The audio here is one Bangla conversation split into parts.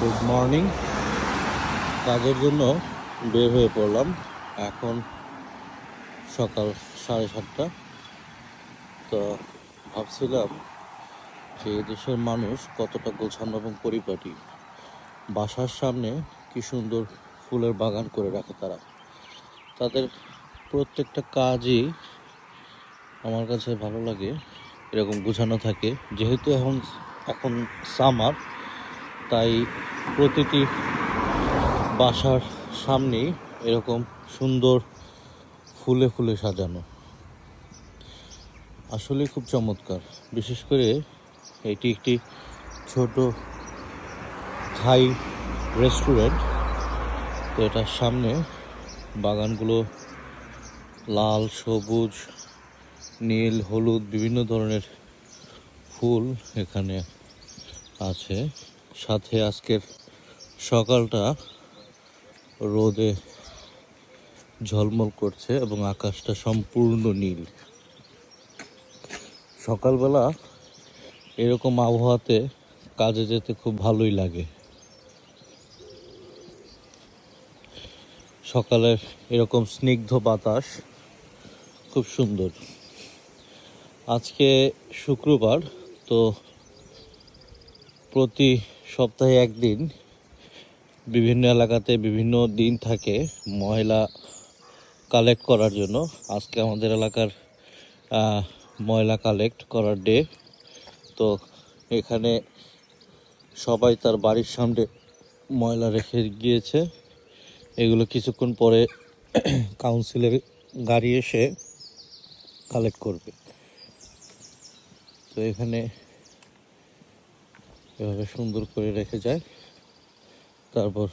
গুড মর্নিং কাজের জন্য বের হয়ে পড়লাম। এখন সকাল সাড়ে সাতটা। তো ভাবছিলাম যে দেশের মানুষ কতটা গোছানো এবং পরিপাটি। বাসার সামনে কি সুন্দর ফুলের বাগান করে রাখে তারা। তাদের প্রত্যেকটা কাজই আমার কাছে ভালো লাগে, এরকম গোছানো থাকে। যেহেতু এখন এখন সামার তাই প্রতিটি বাসার সামনেই এরকম সুন্দর ফুলে ফুলে সাজানো। আসলে খুব চমৎকার। বিশেষ করে এটি একটি ছোট থাই রেস্টুরেন্ট। তো এটার সামনে বাগানগুলো লাল, সবুজ, নীল, হলুদ, বিভিন্ন ধরনের ফুল এখানে আছে। সাথে আজকের সকালটা রোদে ঝলমল করছে এবং আকাশটা সম্পূর্ণ নীল। সকালবেলা এরকম আবহাওয়াতে কাজে যেতে খুব ভালোই লাগে। সকালের এরকম স্নিগ্ধ বাতাস খুব সুন্দর। আজকে শুক্রবার, তো প্রতি সপ্তাহে একদিন বিভিন্ন এলাকাতে বিভিন্ন দিন থাকে ময়লা কালেক্ট করার জন্য। আজকে আমাদের এলাকার ময়লা কালেক্ট করার ডে। তো এখানে সবাই তার বাড়ির সামনে ময়লা রেখে গিয়েছে। এগুলো কিছুক্ষণ পরে কাউন্সিলের গাড়ি এসে কালেক্ট করবে। তো এখানে এভাবে সুন্দর করে রেখে যায়। তারপর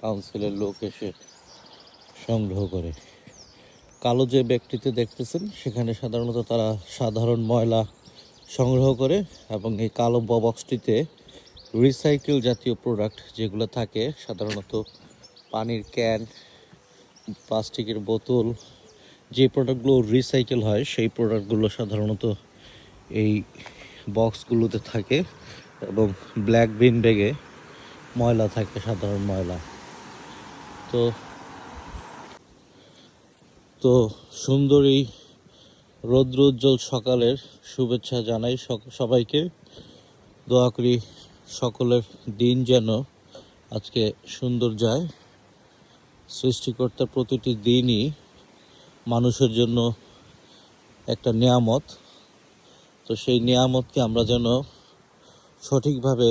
কাউন্সিলের লোক এসে সংগ্রহ করে। কালো যে ব্যক্তিতে দেখতেছেন, সেখানে সাধারণত তারা সাধারণ ময়লা সংগ্রহ করে এবং এই কালো বক্সটিতে রিসাইকেল জাতীয় প্রোডাক্ট যেগুলো থাকে, সাধারণত পানির ক্যান প্লাস্টিকের বোতল, যে প্রোডাক্টগুলো রিসাইকেল হয়, সেই প্রোডাক্টগুলো সাধারণত এই বক্সগুলোতে থাকে। এবং ব্ল্যাক বিন ব্যাগে ময়লা থাকে, সাধারণ ময়লা। তো তো সুন্দর এই রৌদ্রোজ্জ্বল সকালের শুভেচ্ছা জানাই সবাইকে। দোয়া করি সকলের দিন যেন আজকে সুন্দর যায়। সৃষ্টিকর্তার প্রতিটি দিনই মানুষের জন্য একটা নিয়ামত। তো সেই নিয়ামতকে আমরা যেন সঠিকভাবে